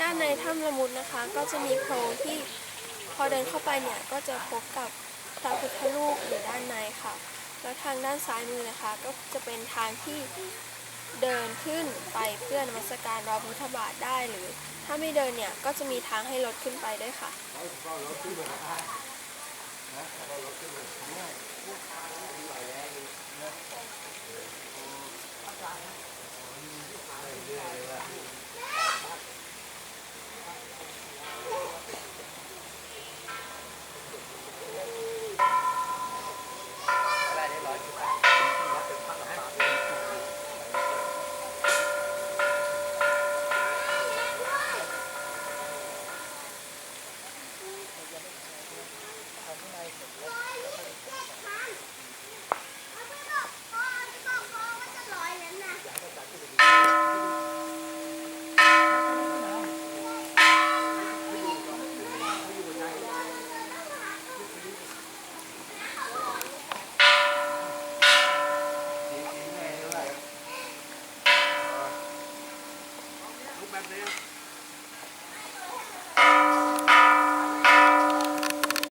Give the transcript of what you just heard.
ด้านในถ้ำละมุดนะคะ ก็จะมีโพรงที่พอเดินเข้าไปเนี่ยก็จะพบกับพระพุทธรูปอยู่ด้านในค่ะ แล้วทางด้านซ้ายมือนะคะ ก็จะเป็นทางที่เดินขึ้นไปเพื่อนมัสการรอพุทธบาทได้หรือ ถ้าไม่เดินเนี่ยก็จะมีทางให้รถขึ้นไปด้วยค่ะ รูปแบบนี้